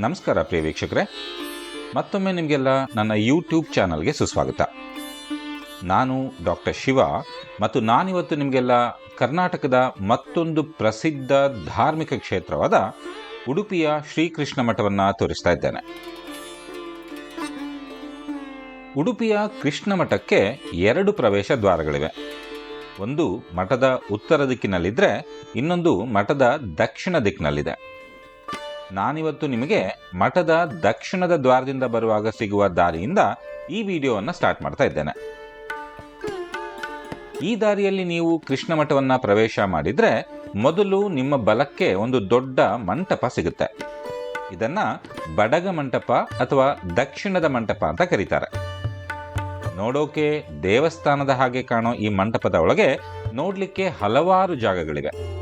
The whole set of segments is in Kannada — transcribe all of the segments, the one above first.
ನಮಸ್ಕಾರ ಪ್ರಿಯ ವೀಕ್ಷಕರೇ. ಮತ್ತೊಮ್ಮೆ ನಿಮಗೆಲ್ಲ ನನ್ನ ಯೂಟ್ಯೂಬ್ ಚಾನಲ್ಗೆ ಸುಸ್ವಾಗತ. ನಾನು ಡಾಕ್ಟರ್ ಶಿವ ಮತ್ತು ನಾನಿವತ್ತು ನಿಮಗೆಲ್ಲ ಕರ್ನಾಟಕದ ಮತ್ತೊಂದು ಪ್ರಸಿದ್ಧ ಧಾರ್ಮಿಕ ಕ್ಷೇತ್ರವಾದ ಉಡುಪಿಯ ಶ್ರೀಕೃಷ್ಣ ಮಠವನ್ನು ತೋರಿಸ್ತಾ ಇದ್ದೇನೆ. ಉಡುಪಿಯ ಕೃಷ್ಣ ಮಠಕ್ಕೆ ಎರಡು ಪ್ರವೇಶ ದ್ವಾರಗಳಿವೆ. ಒಂದು ಮಠದ ಉತ್ತರ ದಿಕ್ಕಿನಲ್ಲಿದ್ದರೆ ಇನ್ನೊಂದು ಮಠದ ದಕ್ಷಿಣ ದಿಕ್ಕಿನಲ್ಲಿದೆ. ನಾನಿವತ್ತು ನಿಮಗೆ ಮಠದ ದಕ್ಷಿಣದ ದ್ವಾರದಿಂದ ಬರುವಾಗ ಸಿಗುವ ದಾರಿಯಿಂದ ಈ ವಿಡಿಯೋವನ್ನು ಸ್ಟಾರ್ಟ್ ಮಾಡ್ತಾ ಇದ್ದೇನೆ. ಈ ದಾರಿಯಲ್ಲಿ ನೀವು ಕೃಷ್ಣ ಮಠವನ್ನು ಪ್ರವೇಶ ಮಾಡಿದರೆ ಮೊದಲು ನಿಮ್ಮ ಬಲಕ್ಕೆ ಒಂದು ದೊಡ್ಡ ಮಂಟಪ ಸಿಗುತ್ತೆ. ಇದನ್ನ ಬಡಗ ಮಂಟಪ ಅಥವಾ ದಕ್ಷಿಣದ ಮಂಟಪ ಅಂತ ಕರೀತಾರೆ. ನೋಡೋಕೆ ದೇವಸ್ಥಾನದ ಹಾಗೆ ಕಾಣೋ ಈ ಮಂಟಪದ ಒಳಗೆ ನೋಡಲಿಕ್ಕೆ ಹಲವಾರು ಜಾಗಗಳಿವೆ.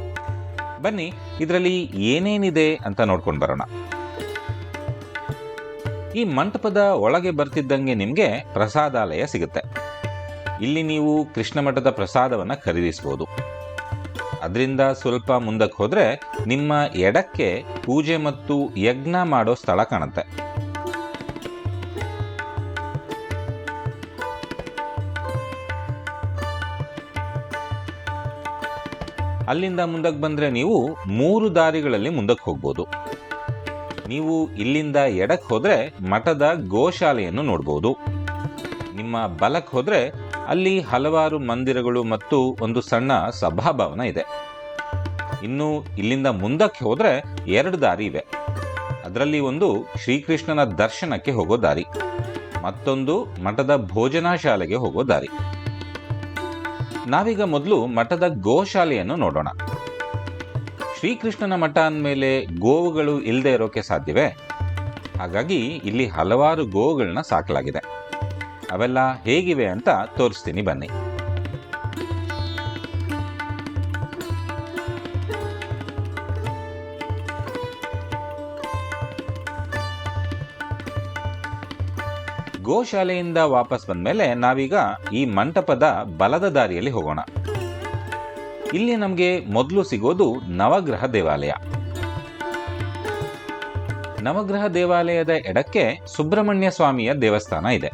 ಬನ್ನಿ, ಇದರಲ್ಲಿ ಏನೇನಿದೆ ಅಂತ ನೋಡ್ಕೊಂಡು ಬರೋಣ. ಈ ಮಂಟಪದ ಒಳಗೆ ಬರ್ತಿದ್ದಂಗೆ ನಿಮಗೆ ಪ್ರಸಾದಾಲಯ ಸಿಗುತ್ತೆ. ಇಲ್ಲಿ ನೀವು ಕೃಷ್ಣ ಮಠದ ಪ್ರಸಾದವನ್ನು ಖರೀದಿಸಬಹುದು ಅದರಿಂದ ಸ್ವಲ್ಪ ಮುಂದಕ್ಕೆ ಹೋದರೆ ನಿಮ್ಮ ಎಡಕ್ಕೆ ಪೂಜೆ ಮತ್ತು ಯಜ್ಞ ಮಾಡೋ ಸ್ಥಳ ಕಾಣುತ್ತೆ. ಅಲ್ಲಿಂದ ಮುಂದಕ್ಕೆ ಬಂದರೆ ನೀವು ಮೂರು ದಾರಿಗಳಲ್ಲಿ ಮುಂದಕ್ಕೆ ಹೋಗ್ಬೋದು. ನೀವು ಇಲ್ಲಿಂದ ಎಡಕ್ಕೆ ಹೋದರೆ ಮಠದ ಗೋಶಾಲೆಯನ್ನು ನೋಡ್ಬೋದು. ನಿಮ್ಮ ಬಲಕ್ಕೆ ಹೋದರೆ ಅಲ್ಲಿ ಹಲವಾರು ಮಂದಿರಗಳು ಮತ್ತು ಒಂದು ಸಣ್ಣ ಸಭಾಭವನ ಇದೆ. ಇನ್ನು ಇಲ್ಲಿಂದ ಮುಂದಕ್ಕೆ ಹೋದರೆ ಎರಡು ದಾರಿ ಇವೆ. ಅದರಲ್ಲಿ ಒಂದು ಶ್ರೀಕೃಷ್ಣನ ದರ್ಶನಕ್ಕೆ ಹೋಗೋ ದಾರಿ, ಮತ್ತೊಂದು ಮಠದ ಭೋಜನಾ ಶಾಲೆಗೆ ಹೋಗೋ ದಾರಿ. ನಾವೀಗ ಮೊದಲು ಮಠದ ಗೋಶಾಲೆಯನ್ನು ನೋಡೋಣ. ಶ್ರೀಕೃಷ್ಣನ ಮಠ ಅಂದಮೇಲೆ ಗೋವುಗಳು ಇಲ್ಲದೆ ಇರೋಕೆ ಸಾಧ್ಯವೇ? ಹಾಗಾಗಿ ಇಲ್ಲಿ ಹಲವಾರು ಗೋವುಗಳನ್ನ ಸಾಕಲಾಗಿದೆ. ಅವೆಲ್ಲ ಹೇಗಿವೆ ಅಂತ ತೋರಿಸ್ತೀನಿ ಬನ್ನಿ. ಗೋಶಾಲೆಯಿಂದ ವಾಪಸ್ ಬಂದ್ಮೇಲೆ ನಾವೀಗ ಈ ಮಂಟಪದ ಬಲದ ದಾರಿಯಲ್ಲಿ ಹೋಗೋಣ. ಇಲ್ಲಿ ನಮಗೆ ಮೊದಲು ಸಿಗೋದು ನವಗ್ರಹ ದೇವಾಲಯ. ನವಗ್ರಹ ದೇವಾಲಯದ ಎಡಕ್ಕೆ ಸುಬ್ರಹ್ಮಣ್ಯ ಸ್ವಾಮಿಯ ದೇವಸ್ಥಾನ ಇದೆ.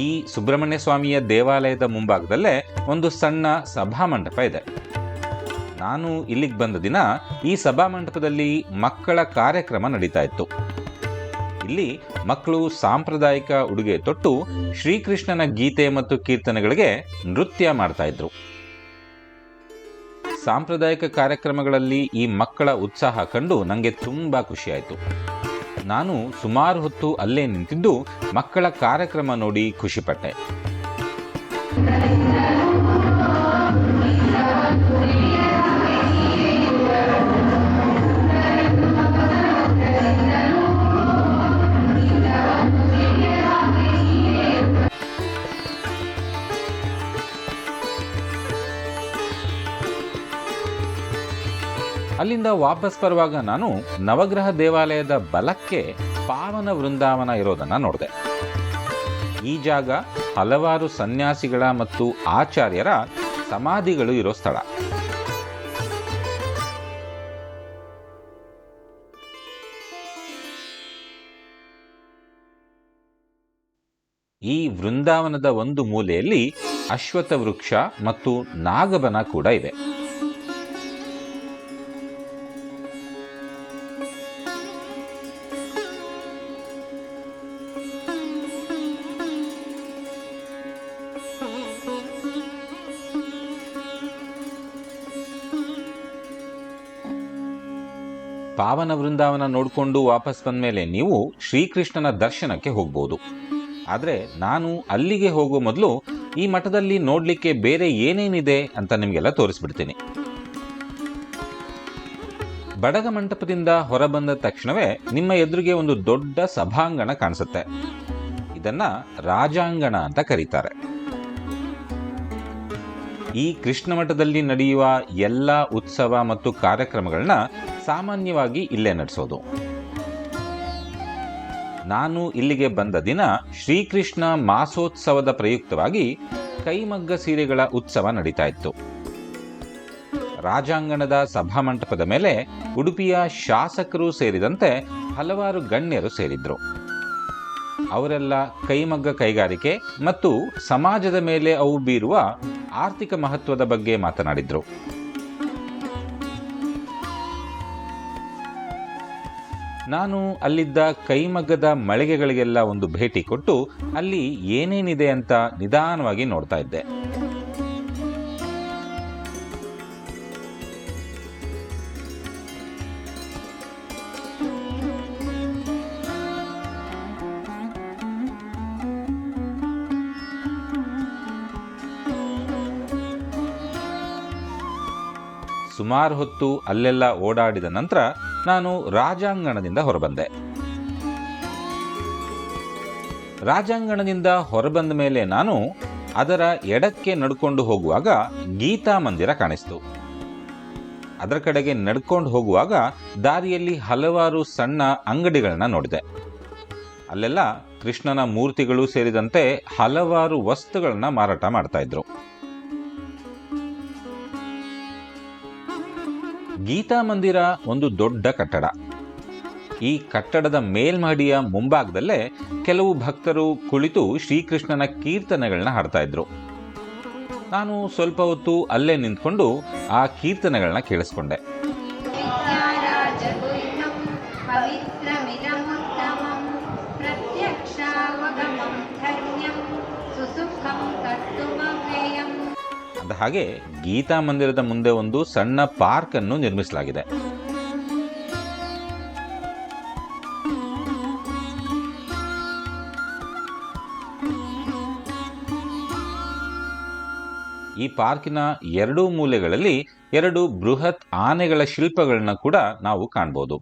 ಈ ಸುಬ್ರಹ್ಮಣ್ಯ ಸ್ವಾಮಿಯ ದೇವಾಲಯದ ಮುಂಭಾಗದಲ್ಲೇ ಒಂದು ಸಣ್ಣ ಸಭಾಮಂಟಪ ಇದೆ. ನಾನು ಇಲ್ಲಿಗೆ ಬಂದ ದಿನ ಈ ಸಭಾಮಂಟಪದಲ್ಲಿ ಮಕ್ಕಳ ಕಾರ್ಯಕ್ರಮ ನಡೀತಾ ಇತ್ತು. ಇಲ್ಲಿ ಮಕ್ಕಳು ಸಾಂಪ್ರದಾಯಿಕ ಉಡುಗೆ ತೊಟ್ಟು ಶ್ರೀಕೃಷ್ಣನ ಗೀತೆ ಮತ್ತು ಕೀರ್ತನೆಗಳಿಗೆ ನೃತ್ಯ ಮಾಡ್ತಾ ಇದ್ರು. ಸಾಂಪ್ರದಾಯಿಕ ಕಾರ್ಯಕ್ರಮಗಳಲ್ಲಿ ಈ ಮಕ್ಕಳ ಉತ್ಸಾಹ ಕಂಡು ನನಗೆ ತುಂಬ ಖುಷಿಯಾಯಿತು. ನಾನು ಸುಮಾರು ಹೊತ್ತು ಅಲ್ಲೇ ನಿಂತಿದ್ದು ಮಕ್ಕಳ ಕಾರ್ಯಕ್ರಮ ನೋಡಿ ಖುಷಿಪಟ್ಟೆ. ಅಲ್ಲಿಂದ ವಾಪಸ್ ಬರುವಾಗ ನಾನು ನವಗ್ರಹ ದೇವಾಲಯದ ಬಲಕ್ಕೆ ಪಾವನ ವೃಂದಾವನ ಇರೋದನ್ನ ನೋಡಿದೆ. ಈ ಜಾಗ ಹಲವಾರು ಸನ್ಯಾಸಿಗಳ ಮತ್ತು ಆಚಾರ್ಯರ ಸಮಾಧಿಗಳು ಇರೋ ಸ್ಥಳ. ಈ ವೃಂದಾವನದ ಒಂದು ಮೂಲೆಯಲ್ಲಿ ಅಶ್ವತ್ಥ ವೃಕ್ಷ ಮತ್ತು ನಾಗಬನ ಕೂಡ ಇದೆ. ಪಾವನ ವೃಂದಾವನ ನೋಡಿಕೊಂಡು ವಾಪಸ್ ಬಂದಮೇಲೆ ನೀವು ಶ್ರೀಕೃಷ್ಣನ ದರ್ಶನಕ್ಕೆ ಹೋಗ್ಬೋದು. ಆದರೆ ನಾನು ಅಲ್ಲಿಗೆ ಹೋಗೋ ಮೊದಲು ಈ ಮಠದಲ್ಲಿ ನೋಡಲಿಕ್ಕೆ ಬೇರೆ ಏನೇನಿದೆ ಅಂತ ನಿಮಗೆಲ್ಲ ತೋರಿಸ್ಬಿಡ್ತೀನಿ. ಬಡಗ ಮಂಟಪದಿಂದ ಹೊರಬಂದ ತಕ್ಷಣವೇ ನಿಮ್ಮ ಎದುರಿಗೆ ಒಂದು ದೊಡ್ಡ ಸಭಾಂಗಣ ಕಾಣಿಸುತ್ತೆ. ಇದನ್ನ ರಾಜಾಂಗಣ ಅಂತ ಕರೀತಾರೆ. ಈ ಕೃಷ್ಣ ಮಠದಲ್ಲಿ ನಡೆಯುವ ಎಲ್ಲ ಉತ್ಸವ ಮತ್ತು ಕಾರ್ಯಕ್ರಮಗಳನ್ನ ಸಾಮಾನ್ಯವಾಗಿ ಇಲ್ಲೇ ನಡೆಸೋದು. ನಾನು ಇಲ್ಲಿಗೆ ಬಂದ ದಿನ ಶ್ರೀಕೃಷ್ಣ ಮಾಸೋತ್ಸವದ ಪ್ರಯುಕ್ತವಾಗಿ ಕೈಮಗ್ಗ ಸೀರೆಗಳ ಉತ್ಸವ ನಡೀತಾ ಇತ್ತು. ರಾಜಾಂಗಣದ ಸಭಾಮಂಟಪದ ಮೇಲೆ ಉಡುಪಿಯ ಶಾಸಕರು ಸೇರಿದಂತೆ ಹಲವಾರು ಗಣ್ಯರು ಸೇರಿದ್ರು. ಅವರೆಲ್ಲ ಕೈಮಗ್ಗ ಕೈಗಾರಿಕೆ ಮತ್ತು ಸಮಾಜದ ಮೇಲೆ ಅವು ಬೀರುವ ಆರ್ಥಿಕ ಮಹತ್ವದ ಬಗ್ಗೆ ಮಾತನಾಡಿದ್ರು. ನಾನು ಅಲ್ಲಿದ್ದ ಕೈಮಗ್ಗದ ಮಳಿಗೆಗಳಿಗೆಲ್ಲ ಒಂದು ಭೇಟಿ ಕೊಟ್ಟು ಅಲ್ಲಿ ಏನೇನಿದೆ ಅಂತ ನಿಧಾನವಾಗಿ ನೋಡ್ತಾ ಇದ್ದೆ. ಸುಮಾರು ಹೊತ್ತು ಅಲ್ಲೆಲ್ಲ ಓಡಾಡಿದ ನಂತರ ನಾನು ರಾಜಾಂಗಣದಿಂದ ಹೊರಬಂದೆ. ರಾಜಾಂಗಣದಿಂದ ಹೊರಬಂದ ಮೇಲೆ ನಾನು ಅದರ ಎಡಕ್ಕೆ ನಡ್ಕೊಂಡು ಹೋಗುವಾಗ ಗೀತಾ ಮಂದಿರ ಕಾಣಿಸ್ತು. ಅದರ ಕಡೆಗೆ ನಡ್ಕೊಂಡು ಹೋಗುವಾಗ ದಾರಿಯಲ್ಲಿ ಹಲವಾರು ಸಣ್ಣ ಅಂಗಡಿಗಳನ್ನ ನೋಡಿದೆ. ಅಲ್ಲೆಲ್ಲ ಕೃಷ್ಣನ ಮೂರ್ತಿಗಳು ಸೇರಿದಂತೆ ಹಲವಾರು ವಸ್ತುಗಳನ್ನ ಮಾರಾಟ ಮಾಡ್ತಾ ಇದ್ರು. ಗೀತಾ ಮಂದಿರ ಒಂದು ದೊಡ್ಡ ಕಟ್ಟಡ. ಈ ಕಟ್ಟಡದ ಮೇಲ್ಮಹಡಿಯ ಮುಂಭಾಗದಲ್ಲೇ ಕೆಲವು ಭಕ್ತರು ಕುಳಿತು ಶ್ರೀಕೃಷ್ಣನ ಕೀರ್ತನೆಗಳನ್ನ ಹಾಡ್ತಾ ಇದ್ರು. ನಾನು ಸ್ವಲ್ಪ ಹೊತ್ತು ಅಲ್ಲೇ ನಿಂತ್ಕೊಂಡು ಆ ಕೀರ್ತನೆಗಳನ್ನ ಕೇಳಿಸ್ಕೊಂಡೆ. ಅಂದ ಹಾಗೆ ಗೀತಾ ಮಂದಿರದ ಮುಂದೆ ಒಂದು ಸಣ್ಣ ಪಾರ್ಕ್ ಅನ್ನು ನಿರ್ಮಿಸಲಾಗಿದೆ. ಈ ಪಾರ್ಕಿನ ಎರಡೂ ಮೂಲೆಗಳಲ್ಲಿ ಎರಡು ಬೃಹತ್ ಆನೆಗಳ ಶಿಲ್ಪಗಳನ್ನ ಕೂಡ ನಾವು ಕಾಣಬಹುದು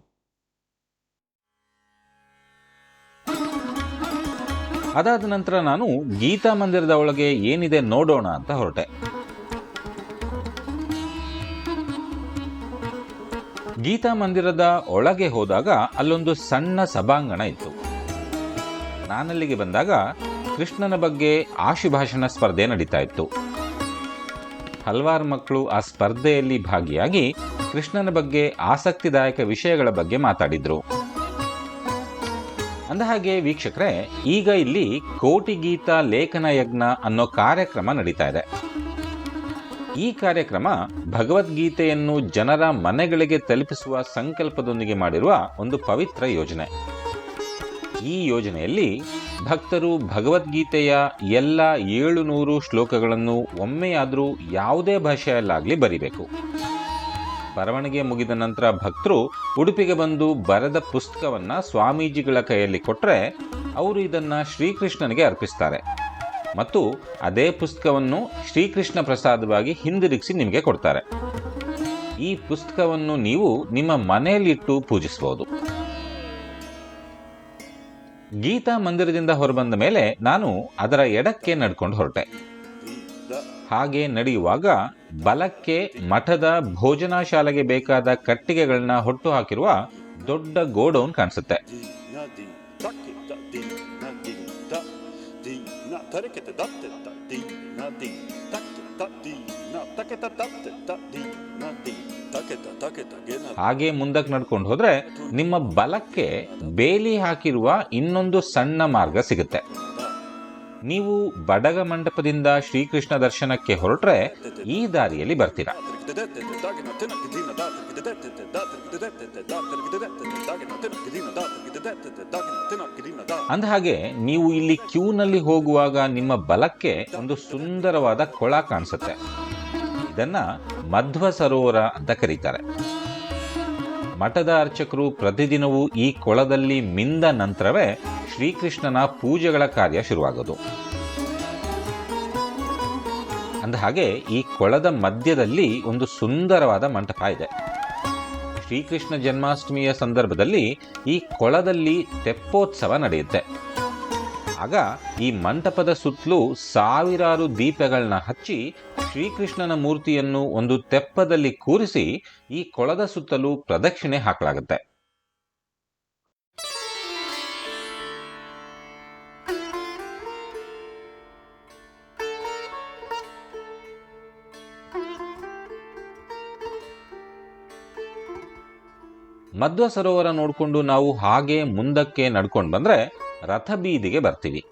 ಅದಾದ ನಂತರ ನಾನು ಗೀತಾ ಮಂದಿರದ ಒಳಗೆ ಏನಿದೆ ನೋಡೋಣ ಅಂತ ಹೊರಟೆ. ಗೀತಾ ಮಂದಿರದ ಒಳಗೆ ಹೋದಾಗ ಅಲ್ಲೊಂದು ಸಣ್ಣ ಸಭಾಂಗಣ ಇತ್ತು. ನಾನಲ್ಲಿಗೆ ಬಂದಾಗ ಕೃಷ್ಣನ ಬಗ್ಗೆ ಆಶುಭಾಷಣ ಸ್ಪರ್ಧೆ ನಡೀತಾ ಇತ್ತು. ಹಲವಾರು ಮಕ್ಕಳು ಆ ಸ್ಪರ್ಧೆಯಲ್ಲಿ ಭಾಗಿಯಾಗಿ ಕೃಷ್ಣನ ಬಗ್ಗೆ ಆಸಕ್ತಿದಾಯಕ ವಿಷಯಗಳ ಬಗ್ಗೆ ಮಾತಾಡಿದ್ರು. ಅಂದಹಾಗೆ ವೀಕ್ಷಕರೇ, ಈಗ ಇಲ್ಲಿ ಕೋಟಿ ಗೀತಾ ಲೇಖನ ಯಜ್ಞ ಅನ್ನೋ ಕಾರ್ಯಕ್ರಮ ನಡೀತಾ ಇದೆ. ಈ ಕಾರ್ಯಕ್ರಮ ಭಗವದ್ಗೀತೆಯನ್ನು ಜನರ ಮನೆಗಳಿಗೆ ತಲುಪಿಸುವ ಸಂಕಲ್ಪದೊಂದಿಗೆ ಮಾಡಿರುವ ಒಂದು ಪವಿತ್ರ ಯೋಜನೆ. ಈ ಯೋಜನೆಯಲ್ಲಿ ಭಕ್ತರು ಭಗವದ್ಗೀತೆಯ ಎಲ್ಲ ಏಳುನೂರು ಶ್ಲೋಕಗಳನ್ನು ಒಮ್ಮೆಯಾದರೂ ಯಾವುದೇ ಭಾಷೆಯಲ್ಲಾಗಲಿ ಬರಿಬೇಕು. ಬರವಣಿಗೆ ಮುಗಿದ ನಂತರ ಭಕ್ತರು ಉಡುಪಿಗೆ ಬಂದು ಬರೆದ ಪುಸ್ತಕವನ್ನು ಸ್ವಾಮೀಜಿಗಳ ಕೈಯಲ್ಲಿ ಕೊಟ್ಟರೆ ಅವರು ಇದನ್ನು ಶ್ರೀಕೃಷ್ಣನಿಗೆ ಅರ್ಪಿಸ್ತಾರೆ. ಮತ್ತು ಅದೇ ಪುಸ್ತಕವನ್ನು ಶ್ರೀಕೃಷ್ಣ ಪ್ರಸಾದವಾಗಿ ಹಿಂದಿರುಗಿಸಿ ನಿಮಗೆ ಕೊಡ್ತಾರೆ. ಈ ಪುಸ್ತಕವನ್ನು ನೀವು ನಿಮ್ಮ ಮನೆಯಲ್ಲಿಟ್ಟು ಪೂಜಿಸಬಹುದು. ಗೀತಾ ಮಂದಿರದಿಂದ ಹೊರಬಂದ ಮೇಲೆ ನಾನು ಅದರ ಎಡಕ್ಕೆ ನಡ್ಕೊಂಡು ಹೊರಟೆ. ಹಾಗೆ ನಡೆಯುವಾಗ ಬಲಕ್ಕೆ ಮಠದ ಭೋಜನಾ ಶಾಲೆಗೆ ಬೇಕಾದ ಕಟ್ಟಿಗೆಗಳನ್ನ ಹೊಟ್ಟು ಹಾಕಿರುವ ದೊಡ್ಡ ಗೋಡೌನ್ ಕಾಣಿಸುತ್ತೆ. ಹಾಗೆ ಮುಂದಕ್ಕೆ ನಡ್ಕೊಂಡು ಹೋದ್ರೆ ನಿಮ್ಮ ಬಲಕ್ಕೆ ಬೇಲಿ ಹಾಕಿರುವ ಇನ್ನೊಂದು ಸಣ್ಣ ಮಾರ್ಗ ಸಿಗುತ್ತೆ ನೀವು ಬಡಗ ಮಂಟಪದಿಂದ ಶ್ರೀಕೃಷ್ಣ ದರ್ಶನಕ್ಕೆ ಹೊರಟ್ರೆ ಈ ದಾರಿಯಲ್ಲಿ ಬರ್ತೀರಾ? ಅಂದಹಾಗೆ ನೀವು ಇಲ್ಲಿ ಕ್ಯೂನಲ್ಲಿ ಹೋಗುವಾಗ ನಿಮ್ಮ ಬಲಕ್ಕೆ ಒಂದು ಸುಂದರವಾದ ಕೊಳ ಕಾಣಿಸುತ್ತೆ. ಇದನ್ನ ಮಧ್ವ ಸರೋವರ ಅಂತ ಕರೀತಾರೆ. ಮಠದ ಅರ್ಚಕರು ಪ್ರತಿದಿನವೂ ಈ ಕೊಳದಲ್ಲಿ ಮಿಂದ ನಂತರವೇ ಶ್ರೀಕೃಷ್ಣನ ಪೂಜೆಗಳ ಕಾರ್ಯ ಶುರುವಾಗೋದು. ಅಂದಹಾಗೆ ಈ ಕೊಳದ ಮಧ್ಯದಲ್ಲಿ ಒಂದು ಸುಂದರವಾದ ಮಂಟಪ ಇದೆ. ಶ್ರೀಕೃಷ್ಣ ಜನ್ಮಾಷ್ಟಮಿಯ ಸಂದರ್ಭದಲ್ಲಿ ಈ ಕೊಳದಲ್ಲಿ ತೆಪ್ಪೋತ್ಸವ ನಡೆಯುತ್ತೆ. ಆಗ ಈ ಮಂಟಪದ ಸುತ್ತಲೂ ಸಾವಿರಾರು ದೀಪಗಳನ್ನ ಹಚ್ಚಿ ಶ್ರೀಕೃಷ್ಣನ ಮೂರ್ತಿಯನ್ನು ಒಂದು ತೆಪ್ಪದಲ್ಲಿ ಕೂರಿಸಿ ಈ ಕೊಳದ ಸುತ್ತಲೂ ಪ್ರದಕ್ಷಿಣೆ ಹಾಕಲಾಗುತ್ತೆ. ಮಧ್ವ ಸರೋವರ ನೋಡಿಕೊಂಡು ನಾವು ಹಾಗೆ ಮುಂದಕ್ಕೆ ನಡ್ಕೊಂಡು ಬಂದ್ರೆ ರಥ ಬೀದಿಗೆ ಬರ್ತೀವಿ.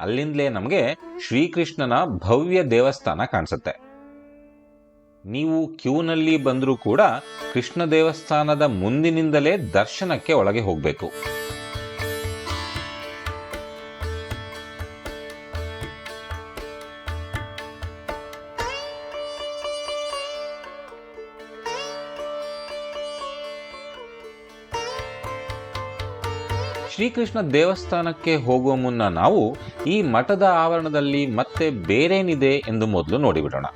ಅಲ್ಲಿಂದಲೇ ನಮಗೆ ಶ್ರೀಕೃಷ್ಣನ ಭವ್ಯ ದೇವಸ್ಥಾನ ಕಾಣಿಸುತ್ತೆ. ನೀವು ಕ್ಯೂನಲ್ಲಿ ಬಂದರೂ ಕೂಡ ಕೃಷ್ಣ ದೇವಸ್ಥಾನದ ಮುಂದಿನಿಂದಲೇ ದರ್ಶನಕ್ಕೆ ಒಳಗೆ ಹೋಗಬೇಕು. ಶ್ರೀಕೃಷ್ಣ ದೇವಸ್ಥಾನಕ್ಕೆ ಹೋಗುವ ಮುನ್ನ ನಾವು ಈ ಮಠದ ಆವರಣದಲ್ಲಿ ಮತ್ತೆ ಬೇರೇನಿದೆ ಎಂದು ಮೊದಲು ನೋಡಿಬಿಡೋಣ.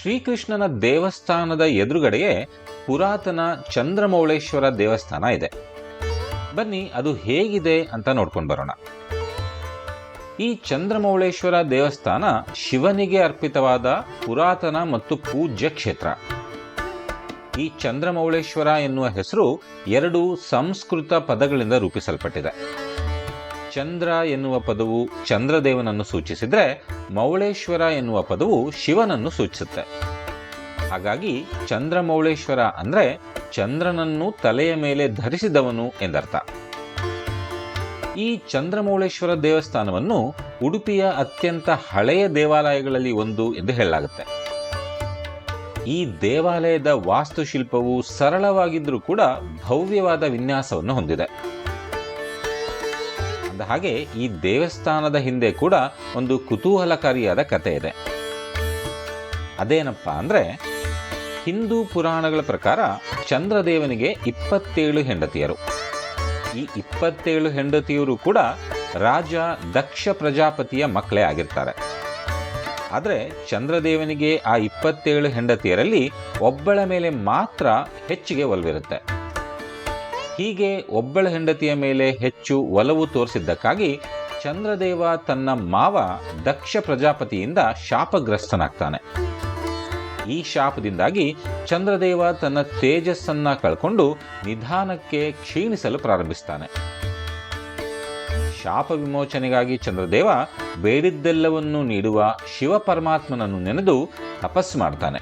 ಶ್ರೀಕೃಷ್ಣನ ದೇವಸ್ಥಾನದ ಎದುರುಗಡೆಯೇ ಪುರಾತನ ಚಂದ್ರಮೌಳೇಶ್ವರ ದೇವಸ್ಥಾನ ಇದೆ. ಬನ್ನಿ, ಅದು ಹೇಗಿದೆ ಅಂತ ನೋಡ್ಕೊಂಡು ಬರೋಣ. ಈ ಚಂದ್ರಮೌಳೇಶ್ವರ ದೇವಸ್ಥಾನ ಶಿವನಿಗೆ ಅರ್ಪಿತವಾದ ಪುರಾತನ ಮತ್ತು ಪೂಜ್ಯ ಕ್ಷೇತ್ರ. ಈ ಚಂದ್ರಮೌಳೇಶ್ವರ ಎನ್ನುವ ಹೆಸರು ಎರಡು ಸಂಸ್ಕೃತ ಪದಗಳಿಂದ ರೂಪಿಸಲ್ಪಟ್ಟಿದೆ. ಚಂದ್ರ ಎನ್ನುವ ಪದವು ಚಂದ್ರದೇವನನ್ನು ಸೂಚಿಸಿದರೆ ಮೌಳೇಶ್ವರ ಎನ್ನುವ ಪದವು ಶಿವನನ್ನು ಸೂಚಿಸುತ್ತೆ. ಹಾಗಾಗಿ ಚಂದ್ರಮೌಳೇಶ್ವರ ಅಂದ್ರೆ ಚಂದ್ರನನ್ನು ತಲೆಯ ಮೇಲೆ ಧರಿಸಿದವನು ಎಂದರ್ಥ. ಈ ಚಂದ್ರಮೌಳೇಶ್ವರ ದೇವಸ್ಥಾನವನ್ನು ಉಡುಪಿಯ ಅತ್ಯಂತ ಹಳೆಯ ದೇವಾಲಯಗಳಲ್ಲಿ ಒಂದು ಎಂದು ಹೇಳಲಾಗುತ್ತೆ. ಈ ದೇವಾಲಯದ ವಾಸ್ತುಶಿಲ್ಪವು ಸರಳವಾಗಿದ್ರೂ ಕೂಡ ಭವ್ಯವಾದ ವಿನ್ಯಾಸವನ್ನು ಹೊಂದಿದೆ. ಅಂದ ಹಾಗೆ ಈ ದೇವಸ್ಥಾನದ ಹಿಂದೆ ಕೂಡ ಒಂದು ಕುತೂಹಲಕಾರಿಯಾದ ಕಥೆ ಇದೆ. ಅದೇನಪ್ಪ ಅಂದ್ರೆ ಹಿಂದೂ ಪುರಾಣಗಳ ಪ್ರಕಾರ ಚಂದ್ರದೇವನಿಗೆ ಇಪ್ಪತ್ತೇಳು ಹೆಂಡತಿಯರು. ಈ ಇಪ್ಪತ್ತೇಳು ಹೆಂಡತಿಯರು ಕೂಡ ರಾಜ ದಕ್ಷ ಪ್ರಜಾಪತಿಯ ಮಕ್ಕಳೇ ಆಗಿರ್ತಾರೆ. ಆದರೆ ಚಂದ್ರದೇವನಿಗೆ ಆ ಇಪ್ಪತ್ತೇಳು ಹೆಂಡತಿಯರಲ್ಲಿ ಒಬ್ಬಳ ಮೇಲೆ ಮಾತ್ರ ಹೆಚ್ಚಿಗೆ ಒಲವಿರುತ್ತೆ. ಹೀಗೆ ಒಬ್ಬಳ ಹೆಂಡತಿಯ ಮೇಲೆ ಹೆಚ್ಚು ಒಲವು ತೋರಿಸಿದ್ದಕ್ಕಾಗಿ ಚಂದ್ರದೇವ ತನ್ನ ಮಾವ ದಕ್ಷ ಪ್ರಜಾಪತಿಯಿಂದ ಶಾಪಗ್ರಸ್ತನಾಗ್ತಾನೆ. ಈ ಶಾಪದಿಂದಾಗಿ ಚಂದ್ರದೇವ ತನ್ನ ತೇಜಸ್ಸನ್ನ ಕಳ್ಕೊಂಡು ನಿಧಾನಕ್ಕೆ ಕ್ಷೀಣಿಸಲು ಪ್ರಾರಂಭಿಸ್ತಾನೆ. ಶಾಪ ವಿಮೋಚನೆಗಾಗಿ ಚಂದ್ರದೇವ ಬೇಡಿದ್ದೆಲ್ಲವನ್ನೂ ನೀಡುವ ಶಿವ ಪರಮಾತ್ಮನನ್ನು ನೆನೆದು ತಪಸ್ಸು ಮಾಡ್ತಾನೆ.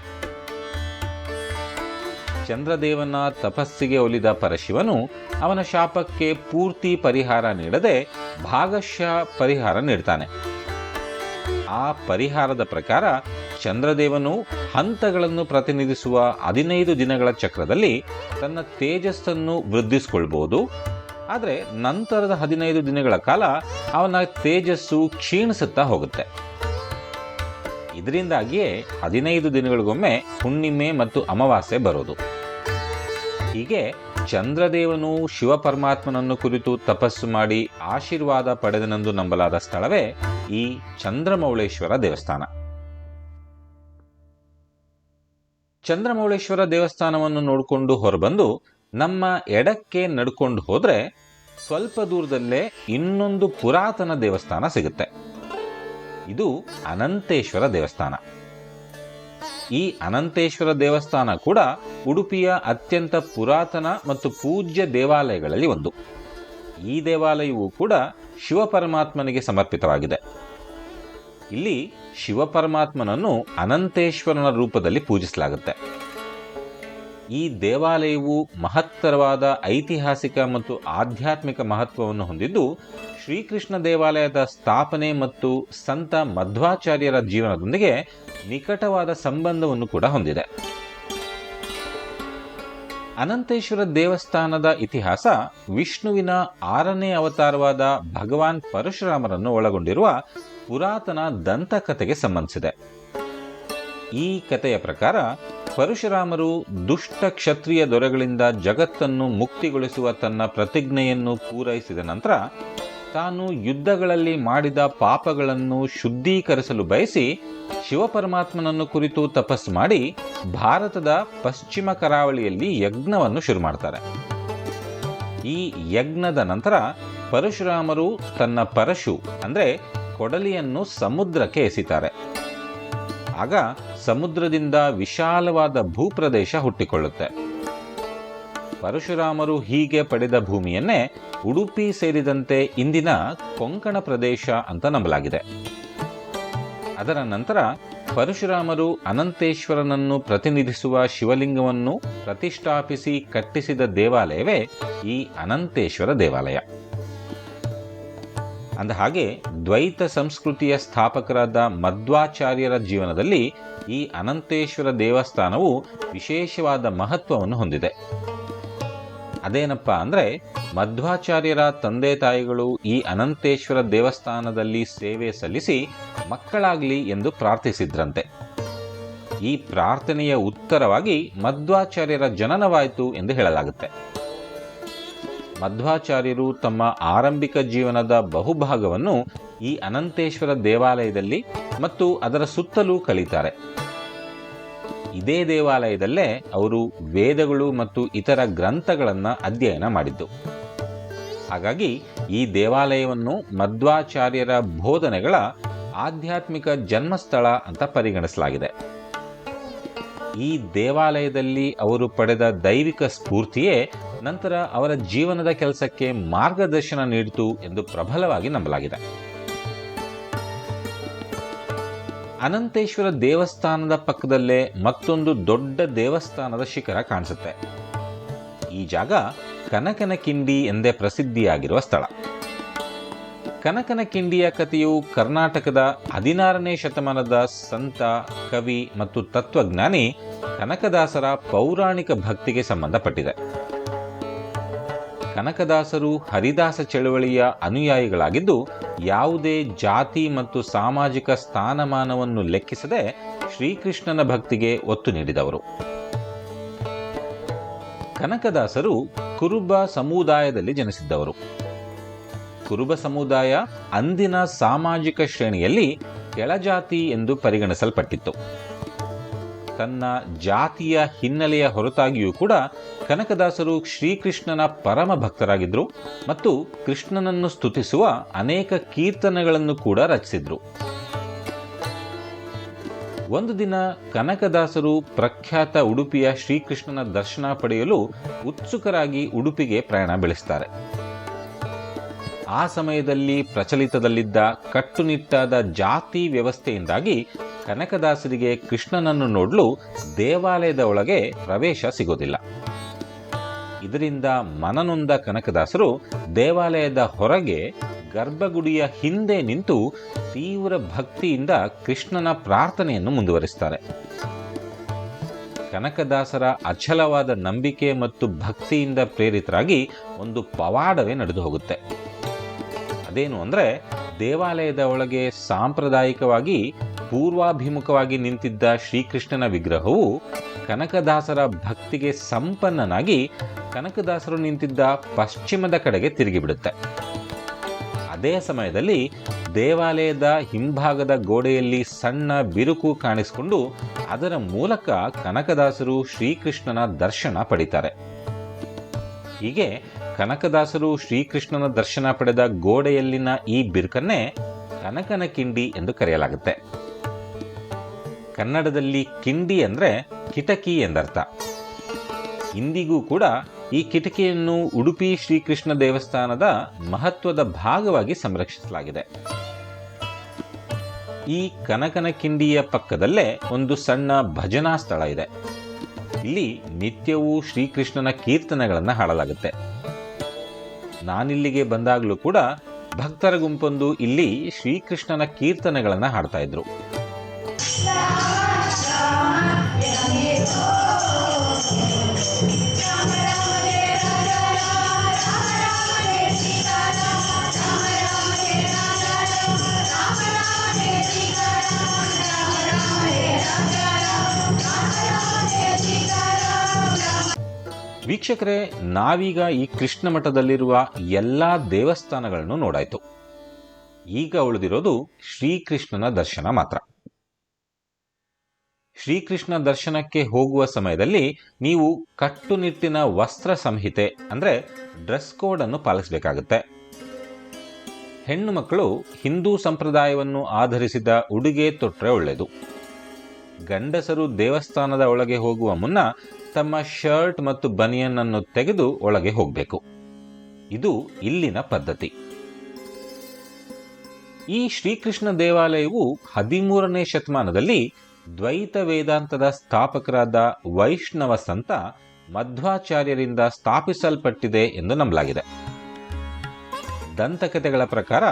ಚಂದ್ರದೇವನ ತಪಸ್ಸಿಗೆ ಒಲಿದ ಪರಶಿವನು ಅವನ ಶಾಪಕ್ಕೆ ಪೂರ್ತಿ ಪರಿಹಾರ ನೀಡದೆ ಭಾಗಶಃ ಪರಿಹಾರ ನೀಡ್ತಾನೆ. ಆ ಪರಿಹಾರದ ಪ್ರಕಾರ ಚಂದ್ರದೇವನು ಹಂತಗಳನ್ನು ಪ್ರತಿನಿಧಿಸುವ ಹದಿನೈದು ದಿನಗಳ ಚಕ್ರದಲ್ಲಿ ತನ್ನ ತೇಜಸ್ಸನ್ನು ವೃದ್ಧಿಸಿಕೊಳ್ಬಹುದು ಆದರೆ ನಂತರದ ಹದಿನೈದು ದಿನಗಳ ಕಾಲ ಅವನ ತೇಜಸ್ಸು ಕ್ಷೀಣಿಸುತ್ತಾ ಹೋಗುತ್ತೆ. ಇದರಿಂದಾಗಿಯೇ ಹದಿನೈದು ದಿನಗಳಿಗೊಮ್ಮೆ ಹುಣ್ಣಿಮೆ ಮತ್ತು ಅಮಾವಾಸ್ಯೆ ಬರೋದು. ಹೀಗೆ ಚಂದ್ರದೇವನು ಶಿವಪರಮಾತ್ಮನನ್ನು ಕುರಿತು ತಪಸ್ಸು ಮಾಡಿ ಆಶೀರ್ವಾದ ಪಡೆದನೆಂದು ನಂಬಲಾದ ಸ್ಥಳವೇ ಈ ಚಂದ್ರಮೌಳೇಶ್ವರ ದೇವಸ್ಥಾನ. ಚಂದ್ರಮೌಳೇಶ್ವರ ದೇವಸ್ಥಾನವನ್ನು ನೋಡಿಕೊಂಡು ಹೊರಬಂದು ನಮ್ಮ ಎಡಕ್ಕೆ ನಡ್ಕೊಂಡು ಹೋದ್ರೆ ಸ್ವಲ್ಪ ದೂರದಲ್ಲೇ ಇನ್ನೊಂದು ಪುರಾತನ ದೇವಸ್ಥಾನ ಸಿಗುತ್ತೆ. ಇದು ಅನಂತೇಶ್ವರ ದೇವಸ್ಥಾನ. ಈ ಅನಂತೇಶ್ವರ ದೇವಸ್ಥಾನ ಕೂಡ ಉಡುಪಿಯ ಅತ್ಯಂತ ಪುರಾತನ ಮತ್ತು ಪೂಜ್ಯ ದೇವಾಲಯಗಳಲ್ಲಿ ಒಂದು. ಈ ದೇವಾಲಯವು ಕೂಡ ಶಿವ ಪರಮಾತ್ಮನಿಗೆ ಸಮರ್ಪಿತವಾಗಿದೆ. ಇಲ್ಲಿ ಶಿವ ಪರಮಾತ್ಮನನ್ನು ಅನಂತೇಶ್ವರನ ರೂಪದಲ್ಲಿ ಪೂಜಿಸಲಾಗುತ್ತೆ. ಈ ದೇವಾಲಯವು ಮಹತ್ತರವಾದ ಐತಿಹಾಸಿಕ ಮತ್ತು ಆಧ್ಯಾತ್ಮಿಕ ಮಹತ್ವವನ್ನು ಹೊಂದಿದ್ದು, ಶ್ರೀಕೃಷ್ಣ ದೇವಾಲಯದ ಸ್ಥಾಪನೆ ಮತ್ತು ಸಂತ ಮಧ್ವಾಚಾರ್ಯರ ಜೀವನದೊಂದಿಗೆ ನಿಕಟವಾದ ಸಂಬಂಧವನ್ನು ಕೂಡ ಹೊಂದಿದೆ. ಅನಂತೇಶ್ವರ ದೇವಸ್ಥಾನದ ಇತಿಹಾಸ ವಿಷ್ಣುವಿನ ಆರನೇ ಅವತಾರವಾದ ಭಗವಾನ್ ಪರಶುರಾಮರನ್ನು ಒಳಗೊಂಡಿರುವ ಪುರಾತನ ದಂತಕಥೆಗೆ ಸಂಬಂಧಿಸಿದೆ. ಈ ಕಥೆಯ ಪ್ರಕಾರ ಪರಶುರಾಮರು ದುಷ್ಟ ಕ್ಷತ್ರಿಯ ದೊರೆಗಳಿಂದ ಜಗತ್ತನ್ನು ಮುಕ್ತಿಗೊಳಿಸುವ ತನ್ನ ಪ್ರತಿಜ್ಞೆಯನ್ನು ಪೂರೈಸಿದ ನಂತರ ತಾನು ಯುದ್ಧಗಳಲ್ಲಿ ಮಾಡಿದ ಪಾಪಗಳನ್ನು ಶುದ್ಧೀಕರಿಸಲು ಬಯಸಿ ಶಿವಪರಮಾತ್ಮನನ್ನು ಕುರಿತು ತಪಸ್ಸು ಮಾಡಿ ಭಾರತದ ಪಶ್ಚಿಮ ಕರಾವಳಿಯಲ್ಲಿ ಯಜ್ಞವನ್ನು ಶುರು ಮಾಡ್ತಾರೆ. ಈ ಯಜ್ಞದ ನಂತರ ಪರಶುರಾಮರು ತನ್ನ ಪರಶು ಅಂದರೆ ಕೊಡಲಿಯನ್ನು ಸಮುದ್ರಕ್ಕೆ ಎಸಿತಾರೆ. ಆಗ ಸಮುದ್ರದಿಂದ ವಿಶಾಲವಾದ ಭೂಪ್ರದೇಶ ಹುಟ್ಟಿಕೊಳ್ಳುತ್ತೆ. ಪರಶುರಾಮರು ಹೀಗೆ ಪಡೆದ ಭೂಮಿಯನ್ನೇ ಉಡುಪಿ ಸೇರಿದಂತೆ ಇಂದಿನ ಕೊಂಕಣ ಪ್ರದೇಶ ಅಂತ ನಂಬಲಾಗಿದೆ. ಅದರ ನಂತರ ಪರಶುರಾಮರು ಅನಂತೇಶ್ವರನನ್ನು ಪ್ರತಿನಿಧಿಸುವ ಶಿವಲಿಂಗವನ್ನು ಪ್ರತಿಷ್ಠಾಪಿಸಿ ಕಟ್ಟಿಸಿದ ದೇವಾಲಯವೇ ಈ ಅನಂತೇಶ್ವರ ದೇವಾಲಯ. ಅಂದ ಹಾಗೆ ದ್ವೈತ ಸಂಸ್ಕೃತಿಯ ಸ್ಥಾಪಕರಾದ ಮಧ್ವಾಚಾರ್ಯರ ಜೀವನದಲ್ಲಿ ಈ ಅನಂತೇಶ್ವರ ದೇವಸ್ಥಾನವು ವಿಶೇಷವಾದ ಮಹತ್ವವನ್ನು ಹೊಂದಿದೆ. ಅದೇನಪ್ಪ ಅಂದರೆ ಮಧ್ವಾಚಾರ್ಯರ ತಂದೆ ತಾಯಿಗಳು ಈ ಅನಂತೇಶ್ವರ ದೇವಸ್ಥಾನದಲ್ಲಿ ಸೇವೆ ಸಲ್ಲಿಸಿ ಮಕ್ಕಳಾಗಲಿ ಎಂದು ಪ್ರಾರ್ಥಿಸಿದ್ರಂತೆ. ಈ ಪ್ರಾರ್ಥನೆಯ ಉತ್ತರವಾಗಿ ಮಧ್ವಾಚಾರ್ಯರ ಜನನವಾಯಿತು ಎಂದು ಹೇಳಲಾಗುತ್ತೆ. ಮಧ್ವಾಚಾರ್ಯರು ತಮ್ಮ ಆರಂಭಿಕ ಜೀವನದ ಬಹುಭಾಗವನ್ನು ಈ ಅನಂತೇಶ್ವರ ದೇವಾಲಯದಲ್ಲಿ ಮತ್ತು ಅದರ ಸುತ್ತಲೂ ಕಲಿತಾರೆ. ಇದೇ ದೇವಾಲಯದಲ್ಲೇ ಅವರು ವೇದಗಳು ಮತ್ತು ಇತರ ಗ್ರಂಥಗಳನ್ನು ಅಧ್ಯಯನ ಮಾಡಿದ್ದು. ಹಾಗಾಗಿ ಈ ದೇವಾಲಯವನ್ನು ಮಧ್ವಾಚಾರ್ಯರ ಬೋಧನೆಗಳ ಆಧ್ಯಾತ್ಮಿಕ ಜನ್ಮಸ್ಥಳ ಅಂತ ಪರಿಗಣಿಸಲಾಗಿದೆ. ಈ ದೇವಾಲಯದಲ್ಲಿ ಅವರು ಪಡೆದ ದೈವಿಕ ಸ್ಫೂರ್ತಿಯೇ ನಂತರ ಅವರ ಜೀವನದ ಕೆಲಸಕ್ಕೆ ಮಾರ್ಗದರ್ಶನ ನೀಡಿತು ಎಂದು ಪ್ರಬಲವಾಗಿ ನಂಬಲಾಗಿದೆ. ಅನಂತೇಶ್ವರ ದೇವಸ್ಥಾನದ ಪಕ್ಕದಲ್ಲೇ ಮತ್ತೊಂದು ದೊಡ್ಡ ದೇವಸ್ಥಾನದ ಶಿಖರ ಕಾಣಿಸುತ್ತೆ. ಈ ಜಾಗ ಕನಕನ ಕಿಂಡಿ ಎಂದೇ ಪ್ರಸಿದ್ಧಿಯಾಗಿರುವ ಸ್ಥಳ. ಕನಕನ ಕಿಂಡಿಯ ಕಥೆಯು ಕರ್ನಾಟಕದ ಹದಿನಾರನೇ ಶತಮಾನದ ಸಂತ, ಕವಿ ಮತ್ತು ತತ್ವಜ್ಞಾನಿ ಕನಕದಾಸರ ಪೌರಾಣಿಕ ಭಕ್ತಿಗೆ ಸಂಬಂಧಪಟ್ಟಿದೆ. ಕನಕದಾಸರು ಹರಿದಾಸ ಚಳವಳಿಯ ಅನುಯಾಯಿಗಳಾಗಿದ್ದು, ಯಾವುದೇ ಜಾತಿ ಮತ್ತು ಸಾಮಾಜಿಕ ಸ್ಥಾನಮಾನವನ್ನು ಲೆಕ್ಕಿಸದೆ ಶ್ರೀಕೃಷ್ಣನ ಭಕ್ತಿಗೆ ಒತ್ತು ನೀಡಿದವರು. ಕನಕದಾಸರು ಕುರುಬ ಸಮುದಾಯದಲ್ಲಿ ಜನಿಸಿದ್ದವರು. ಕುರುಬ ಸಮುದಾಯ ಅಂದಿನ ಸಾಮಾಜಿಕ ಶ್ರೇಣಿಯಲ್ಲಿ ಕೆಳಜಾತಿ ಎಂದು ಪರಿಗಣಿಸಲ್ಪಟ್ಟಿತ್ತು. ತನ್ನ ಜಾತಿಯ ಹಿನ್ನೆಲೆಯ ಹೊರತಾಗಿಯೂ ಕೂಡ ಕನಕದಾಸರು ಶ್ರೀಕೃಷ್ಣನ ಪರಮ ಭಕ್ತರಾಗಿದ್ದರು ಮತ್ತು ಕೃಷ್ಣನನ್ನು ಸ್ತುತಿಸುವ ಅನೇಕ ಕೀರ್ತನೆಗಳನ್ನು ಕೂಡ ರಚಿಸಿದ್ರು. ಒಂದು ದಿನ ಕನಕದಾಸರು ಪ್ರಖ್ಯಾತ ಉಡುಪಿಯ ಶ್ರೀಕೃಷ್ಣನ ದರ್ಶನ ಪಡೆಯಲು ಉತ್ಸುಕರಾಗಿ ಉಡುಪಿಗೆ ಪ್ರಯಾಣ ಬೆಳೆಸ್ತಾರೆ. ಆ ಸಮಯದಲ್ಲಿ ಪ್ರಚಲಿತದಲ್ಲಿದ್ದ ಕಟ್ಟುನಿಟ್ಟಾದ ಜಾತಿ ವ್ಯವಸ್ಥೆಯಿಂದಾಗಿ ಕನಕದಾಸರಿಗೆ ಕೃಷ್ಣನನ್ನು ನೋಡಲು ದೇವಾಲಯದ ಒಳಗೆ ಪ್ರವೇಶ ಸಿಗೋದಿಲ್ಲ. ಇದರಿಂದ ಮನನೊಂದ ಕನಕದಾಸರು ದೇವಾಲಯದ ಹೊರಗೆ ಗರ್ಭಗುಡಿಯ ಹಿಂದೆ ನಿಂತು ತೀವ್ರ ಭಕ್ತಿಯಿಂದ ಕೃಷ್ಣನ ಪ್ರಾರ್ಥನೆಯನ್ನು ಮುಂದುವರಿಸ್ತಾರೆ. ಕನಕದಾಸರ ಅಚಲವಾದ ನಂಬಿಕೆ ಮತ್ತು ಭಕ್ತಿಯಿಂದ ಪ್ರೇರಿತರಾಗಿ ಒಂದು ಪವಾಡವೇ ನಡೆದು ಹೋಗುತ್ತೆ. ಅದೇನು ಅಂದರೆ ದೇವಾಲಯದ ಒಳಗೆ ಸಾಂಪ್ರದಾಯಿಕವಾಗಿ ಪೂರ್ವಾಭಿಮುಖವಾಗಿ ನಿಂತಿದ್ದ ಶ್ರೀಕೃಷ್ಣನ ವಿಗ್ರಹವು ಕನಕದಾಸರ ಭಕ್ತಿಗೆ ಸಂಪನ್ನನಾಗಿ ಕನಕದಾಸರು ನಿಂತಿದ್ದ ಪಶ್ಚಿಮದ ಕಡೆಗೆ ತಿರುಗಿಬಿಡುತ್ತೆ. ಅದೇ ಸಮಯದಲ್ಲಿ ದೇವಾಲಯದ ಹಿಂಭಾಗದ ಗೋಡೆಯಲ್ಲಿ ಸಣ್ಣ ಬಿರುಕು ಕಾಣಿಸಿಕೊಂಡು ಅದರ ಮೂಲಕ ಕನಕದಾಸರು ಶ್ರೀಕೃಷ್ಣನ ದರ್ಶನ ಪಡಿತಾರೆ. ಹೀಗೆ ಕನಕದಾಸರು ಶ್ರೀಕೃಷ್ಣನ ದರ್ಶನ ಪಡೆದ ಗೋಡೆಯಲ್ಲಿನ ಈ ಬಿರುಕನ್ನೇ ಕನಕನ ಕಿಂಡಿ ಎಂದು ಕರೆಯಲಾಗುತ್ತೆ. ಕನ್ನಡದಲ್ಲಿ ಕಿಂಡಿ ಅಂದರೆ ಕಿಟಕಿ ಎಂದರ್ಥ. ಇಂದಿಗೂ ಕೂಡ ಈ ಕಿಟಕಿಯನ್ನು ಉಡುಪಿ ಶ್ರೀಕೃಷ್ಣ ದೇವಸ್ಥಾನದ ಮಹತ್ವದ ಭಾಗವಾಗಿ ಸಂರಕ್ಷಿಸಲಾಗಿದೆ. ಈ ಕನಕನ ಕಿಂಡಿಯ ಪಕ್ಕದಲ್ಲೇ ಒಂದು ಸಣ್ಣ ಭಜನಾ ಸ್ಥಳ ಇದೆ. ಇಲ್ಲಿ ನಿತ್ಯವೂ ಶ್ರೀಕೃಷ್ಣನ ಕೀರ್ತನೆಗಳನ್ನು ಹಾಡಲಾಗುತ್ತೆ. ನಾನಿಲ್ಲಿಗೆ ಬಂದಾಗಲೂ ಕೂಡ ಭಕ್ತರ ಗುಂಪೊಂದು ಇಲ್ಲಿ ಶ್ರೀಕೃಷ್ಣನ ಕೀರ್ತನೆಗಳನ್ನು ಹಾಡ್ತಾ ಇದ್ರು. ವೀಕ್ಷಕರೇ, ನಾವೀಗ ಈ ಕೃಷ್ಣ ಮಠದಲ್ಲಿರುವ ಎಲ್ಲ ದೇವಸ್ಥಾನಗಳನ್ನು ನೋಡಾಯಿತು. ಈಗ ಉಳಿದಿರೋದು ಶ್ರೀಕೃಷ್ಣನ ದರ್ಶನ ಮಾತ್ರ. ಶ್ರೀಕೃಷ್ಣ ದರ್ಶನಕ್ಕೆ ಹೋಗುವ ಸಮಯದಲ್ಲಿ ನೀವು ಕಟ್ಟುನಿಟ್ಟಿನ ವಸ್ತ್ರ ಸಂಹಿತೆ, ಅಂದರೆ ಡ್ರೆಸ್ ಕೋಡ್ ಅನ್ನು ಪಾಲಿಸಬೇಕಾಗುತ್ತೆ. ಹೆಣ್ಣು ಮಕ್ಕಳು ಹಿಂದೂ ಸಂಪ್ರದಾಯವನ್ನು ಆಧರಿಸಿದ ಉಡುಗೆ ತೊಟ್ಟರೆ ಒಳ್ಳೆಯದು. ಗಂಡಸರು ದೇವಸ್ಥಾನದ ಒಳಗೆ ಹೋಗುವ ಮುನ್ನ ತಮ್ಮ ಶರ್ಟ್ ಮತ್ತು ಬನಿಯನ್ ಅನ್ನು ತೆಗೆದು ಒಳಗೆ ಹೋಗಬೇಕು. ಇದು ಇಲ್ಲಿನ ಪದ್ಧತಿ. ಈ ಶ್ರೀಕೃಷ್ಣ ದೇವಾಲಯವು ಹದಿಮೂರನೇ ಶತಮಾನದಲ್ಲಿ ದ್ವೈತ ವೇದಾಂತದ ಸ್ಥಾಪಕರಾದ ವೈಷ್ಣವ ಸಂತ ಮಧ್ವಾಚಾರ್ಯರಿಂದ ಸ್ಥಾಪಿಸಲ್ಪಟ್ಟಿದೆ ಎಂದು ನಂಬಲಾಗಿದೆ. ದಂತಕಥೆಗಳ ಪ್ರಕಾರ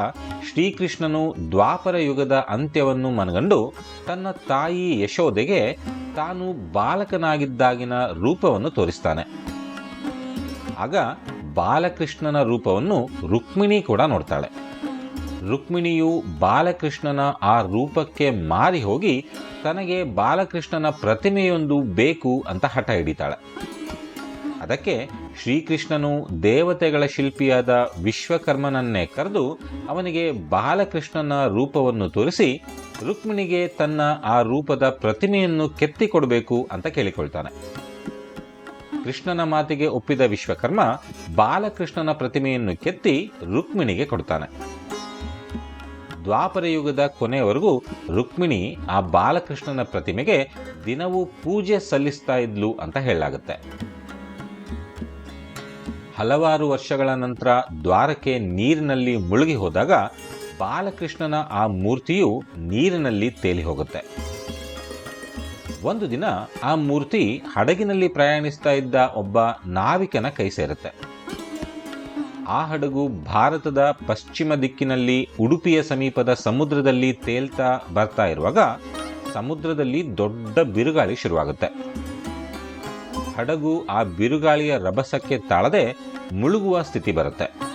ಶ್ರೀಕೃಷ್ಣನು ದ್ವಾಪರ ಯುಗದ ಅಂತ್ಯವನ್ನು ಮನಗಂಡು ತನ್ನ ತಾಯಿ ಯಶೋದೆಗೆ ತಾನು ಬಾಲಕನಾಗಿದ್ದಾಗಿನ ರೂಪವನ್ನು ತೋರಿಸ್ತಾನೆ. ಆಗ ಬಾಲಕೃಷ್ಣನ ರೂಪವನ್ನು ರುಕ್ಮಿಣಿ ಕೂಡ ನೋಡ್ತಾಳೆ. ರುಕ್ಮಿಣಿಯು ಬಾಲಕೃಷ್ಣನ ಆ ರೂಪಕ್ಕೆ ಮಾರಿ ಹೋಗಿ ತನಗೆ ಬಾಲಕೃಷ್ಣನ ಪ್ರತಿಮೆಯೊಂದು ಬೇಕು ಅಂತ ಹಠ ಹಿಡಿತಾಳೆ. ಅದಕ್ಕೆ ಶ್ರೀಕೃಷ್ಣನು ದೇವತೆಗಳ ಶಿಲ್ಪಿಯಾದ ವಿಶ್ವಕರ್ಮನನ್ನೇ ಕರೆದು ಅವನಿಗೆ ಬಾಲಕೃಷ್ಣನ ರೂಪವನ್ನು ತೋರಿಸಿ, ರುಕ್ಮಿಣಿಗೆ ತನ್ನ ಆ ರೂಪದ ಪ್ರತಿಮೆಯನ್ನು ಕೆತ್ತಿಕೊಡಬೇಕು ಅಂತ ಕೇಳಿಕೊಳ್ತಾನೆ. ಕೃಷ್ಣನ ಮಾತಿಗೆ ಒಪ್ಪಿದ ವಿಶ್ವಕರ್ಮ ಬಾಲಕೃಷ್ಣನ ಪ್ರತಿಮೆಯನ್ನು ಕೆತ್ತಿ ರುಕ್ಮಿಣಿಗೆ ಕೊಡ್ತಾನೆ. ದ್ವಾಪರ ಯುಗದ ಕೊನೆಯವರೆಗೂ ರುಕ್ಮಿಣಿ ಆ ಬಾಲಕೃಷ್ಣನ ಪ್ರತಿಮೆಗೆ ದಿನವೂ ಪೂಜೆ ಸಲ್ಲಿಸ್ತಾ ಇದ್ಲು ಅಂತ ಹೇಳಲಾಗುತ್ತೆ. ಹಲವಾರು ವರ್ಷಗಳ ನಂತರ ದ್ವಾರಕೆ ನೀರಿನಲ್ಲಿ ಮುಳುಗಿ ಹೋದಾಗ ಬಾಲಕೃಷ್ಣನ ಆ ಮೂರ್ತಿಯು ನೀರಿನಲ್ಲಿ ತೇಲಿ ಹೋಗುತ್ತೆ. ಒಂದು ದಿನ ಆ ಮೂರ್ತಿ ಹಡಗಿನಲ್ಲಿ ಪ್ರಯಾಣಿಸ್ತಾ ಇದ್ದ ಒಬ್ಬ ನಾವಿಕನ ಕೈ ಸೇರುತ್ತೆ. ಆ ಹಡಗು ಭಾರತದ ಪಶ್ಚಿಮ ದಿಕ್ಕಿನಲ್ಲಿ ಉಡುಪಿಯ ಸಮೀಪದ ಸಮುದ್ರದಲ್ಲಿ ತೇಲ್ತಾ ಬರ್ತಾ ಇರುವಾಗ ಸಮುದ್ರದಲ್ಲಿ ದೊಡ್ಡ ಬಿರುಗಾಳಿ ಶುರುವಾಗುತ್ತೆ. ಹಡಗು ಆ ಬಿರುಗಾಳಿಯ ರಭಸಕ್ಕೆ ತಾಳದೆ ಮುಳುಗುವ ಸ್ಥಿತಿ ಬರುತ್ತೆ.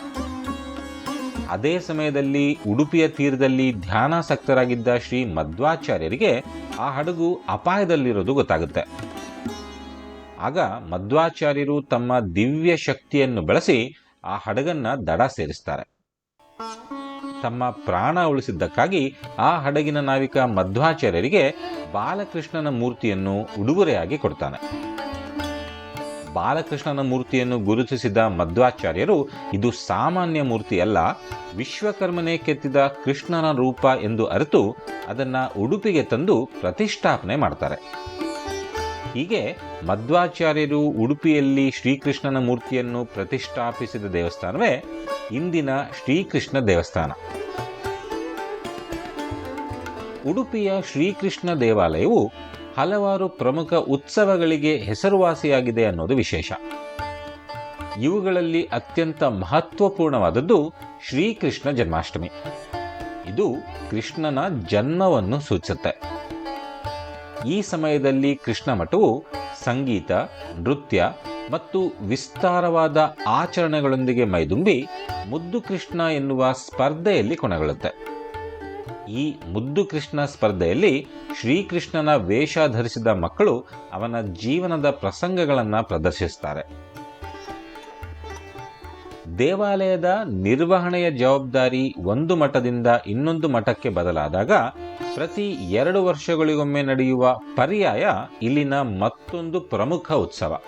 ಅದೇ ಸಮಯದಲ್ಲಿ ಉಡುಪಿಯ ತೀರದಲ್ಲಿ ಧ್ಯಾನಾಸಕ್ತರಾಗಿದ್ದ ಶ್ರೀ ಮಧ್ವಾಚಾರ್ಯರಿಗೆ ಆ ಹಡಗು ಅಪಾಯದಲ್ಲಿರೋದು ಗೊತ್ತಾಗುತ್ತೆ. ಆಗ ಮಧ್ವಾಚಾರ್ಯರು ತಮ್ಮ ದಿವ್ಯ ಶಕ್ತಿಯನ್ನು ಬಳಸಿ ಆ ಹಡಗನ್ನ ದಡ ಸೇರಿಸ್ತಾರೆ. ತಮ್ಮ ಪ್ರಾಣ ಉಳಿಸಿದ್ದಕ್ಕಾಗಿ ಆ ಹಡಗಿನ ನಾವಿಕ ಮಧ್ವಾಚಾರ್ಯರಿಗೆ ಬಾಲಕೃಷ್ಣನ ಮೂರ್ತಿಯನ್ನು ಉಡುಗೊರೆಯಾಗಿ ಕೊಡ್ತಾನೆ. ಬಾಲಕೃಷ್ಣನ ಮೂರ್ತಿಯನ್ನು ಗುರುತಿಸಿದ ಮಧ್ವಾಚಾರ್ಯರು, ಇದು ಸಾಮಾನ್ಯ ಮೂರ್ತಿಯಲ್ಲ, ವಿಶ್ವಕರ್ಮನೆ ಕೆತ್ತಿದ ಕೃಷ್ಣನ ರೂಪ ಎಂದು ಅರಿತು ಅದನ್ನ ಉಡುಪಿಗೆ ತಂದು ಪ್ರತಿಷ್ಠಾಪನೆ ಮಾಡ್ತಾರೆ. ಹೀಗೆ ಮಧ್ವಾಚಾರ್ಯರು ಉಡುಪಿಯಲ್ಲಿ ಶ್ರೀಕೃಷ್ಣನ ಮೂರ್ತಿಯನ್ನು ಪ್ರತಿಷ್ಠಾಪಿಸಿದ ದೇವಸ್ಥಾನವೇ ಇಂದಿನ ಶ್ರೀಕೃಷ್ಣ ದೇವಸ್ಥಾನ. ಉಡುಪಿಯ ಶ್ರೀಕೃಷ್ಣ ದೇವಾಲಯವು ಹಲವಾರು ಪ್ರಮುಖ ಉತ್ಸವಗಳಿಗೆ ಹೆಸರುವಾಸಿಯಾಗಿದೆ ಅನ್ನೋದು ವಿಶೇಷ. ಇವುಗಳಲ್ಲಿ ಅತ್ಯಂತ ಮಹತ್ವಪೂರ್ಣವಾದದ್ದು ಶ್ರೀಕೃಷ್ಣ ಜನ್ಮಾಷ್ಟಮಿ. ಇದು ಕೃಷ್ಣನ ಜನ್ಮವನ್ನು ಸೂಚಿಸುತ್ತೆ. ಈ ಸಮಯದಲ್ಲಿ ಕೃಷ್ಣ ಮಠವು ಸಂಗೀತ, ನೃತ್ಯ ಮತ್ತು ವಿಸ್ತಾರವಾದ ಆಚರಣೆಗಳೊಂದಿಗೆ ಮೈದುಂಬಿ ಮುದ್ದು ಕೃಷ್ಣ ಎನ್ನುವ ಸ್ಪರ್ಧೆಯಲ್ಲಿ ಕೊನೆಗೊಳ್ಳುತ್ತೆ. ಈ ಮುದ್ದು ಕೃಷ್ಣ ಸ್ಪರ್ಧೆಯಲ್ಲಿ ಶ್ರೀಕೃಷ್ಣನ ವೇಷ ಧರಿಸಿದ ಮಕ್ಕಳು ಅವನ ಜೀವನದ ಪ್ರಸಂಗಗಳನ್ನು ಪ್ರದರ್ಶಿಸ್ತಾರೆ. ದೇವಾಲಯದ ನಿರ್ವಹಣೆಯ ಜವಾಬ್ದಾರಿ ಒಂದು ಮಠದಿಂದ ಇನ್ನೊಂದು ಮಠಕ್ಕೆ ಬದಲಾದಾಗ ಪ್ರತಿ ಎರಡು ವರ್ಷಗಳಿಗೊಮ್ಮೆ ನಡೆಯುವ ಪರ್ಯಾಯ ಇಲ್ಲಿನ ಮತ್ತೊಂದು ಪ್ರಮುಖ ಉತ್ಸವ.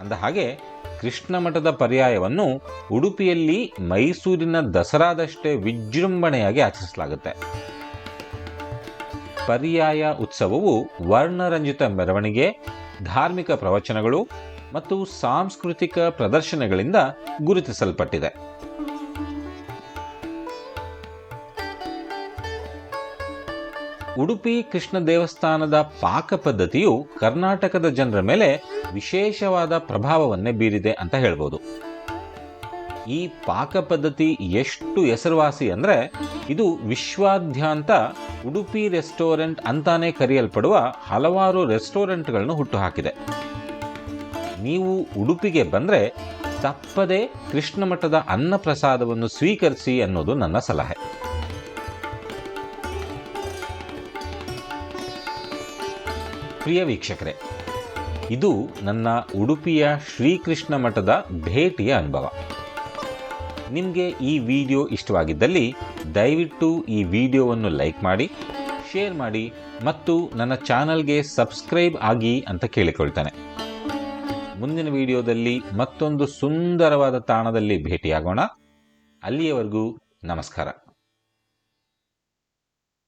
ಅಂದ ಹಾಗೆ ಕೃಷ್ಣ ಮಠದ ಪರ್ಯಾಯವನ್ನು ಉಡುಪಿಯಲ್ಲಿ ಮೈಸೂರಿನ ದಸರಾದಷ್ಟೇ ವಿಜೃಂಭಣೆಯಾಗಿ ಆಚರಿಸಲಾಗುತ್ತೆ. ಪರ್ಯಾಯ ಉತ್ಸವವು ವರ್ಣರಂಜಿತ ಮೆರವಣಿಗೆ, ಧಾರ್ಮಿಕ ಪ್ರವಚನಗಳು ಮತ್ತು ಸಾಂಸ್ಕೃತಿಕ ಪ್ರದರ್ಶನಗಳಿಂದ ಗುರುತಿಸಲ್ಪಟ್ಟಿದೆ. ಉಡುಪಿ ಕೃಷ್ಣ ದೇವಸ್ಥಾನದ ಪಾಕ ಪದ್ಧತಿಯು ಕರ್ನಾಟಕದ ಜನರ ಮೇಲೆ ವಿಶೇಷವಾದ ಪ್ರಭಾವವನ್ನೇ ಬೀರಿದೆ ಅಂತ ಹೇಳ್ಬೋದು. ಈ ಪಾಕ ಪದ್ಧತಿ ಎಷ್ಟು ಹೆಸರುವಾಸಿ ಅಂದರೆ ಇದು ವಿಶ್ವಾದ್ಯಂತ ಉಡುಪಿ ರೆಸ್ಟೋರೆಂಟ್ ಅಂತಾನೆ ಕರೆಯಲ್ಪಡುವ ಹಲವಾರು ರೆಸ್ಟೋರೆಂಟ್ಗಳನ್ನು ಹುಟ್ಟುಹಾಕಿದೆ. ನೀವು ಉಡುಪಿಗೆ ಬಂದರೆ ತಪ್ಪದೇ ಕೃಷ್ಣ ಮಠದ ಅನ್ನಪ್ರಸಾದವನ್ನು ಸ್ವೀಕರಿಸಿ ಅನ್ನೋದು ನನ್ನ ಸಲಹೆ. ಪ್ರಿಯ ವೀಕ್ಷಕರೇ, ಇದು ನನ್ನ ಉಡುಪಿಯ ಶ್ರೀಕೃಷ್ಣ ಮಠದ ಭೇಟಿಯ ಅನುಭವ. ನಿಮಗೆ ಈ ವಿಡಿಯೋ ಇಷ್ಟವಾಗಿದ್ದಲ್ಲಿ ದಯವಿಟ್ಟು ಈ ವಿಡಿಯೋವನ್ನು ಲೈಕ್ ಮಾಡಿ, ಶೇರ್ ಮಾಡಿ ಮತ್ತು ನನ್ನ ಚಾನಲ್ಗೆ ಸಬ್ಸ್ಕ್ರೈಬ್ ಆಗಿ ಅಂತ ಕೇಳಿಕೊಳ್ತಾನೆ. ಮುಂದಿನ ವಿಡಿಯೋದಲ್ಲಿ ಮತ್ತೊಂದು ಸುಂದರವಾದ ತಾಣದಲ್ಲಿ ಭೇಟಿಯಾಗೋಣ. ಅಲ್ಲಿಯವರೆಗೂ ನಮಸ್ಕಾರ.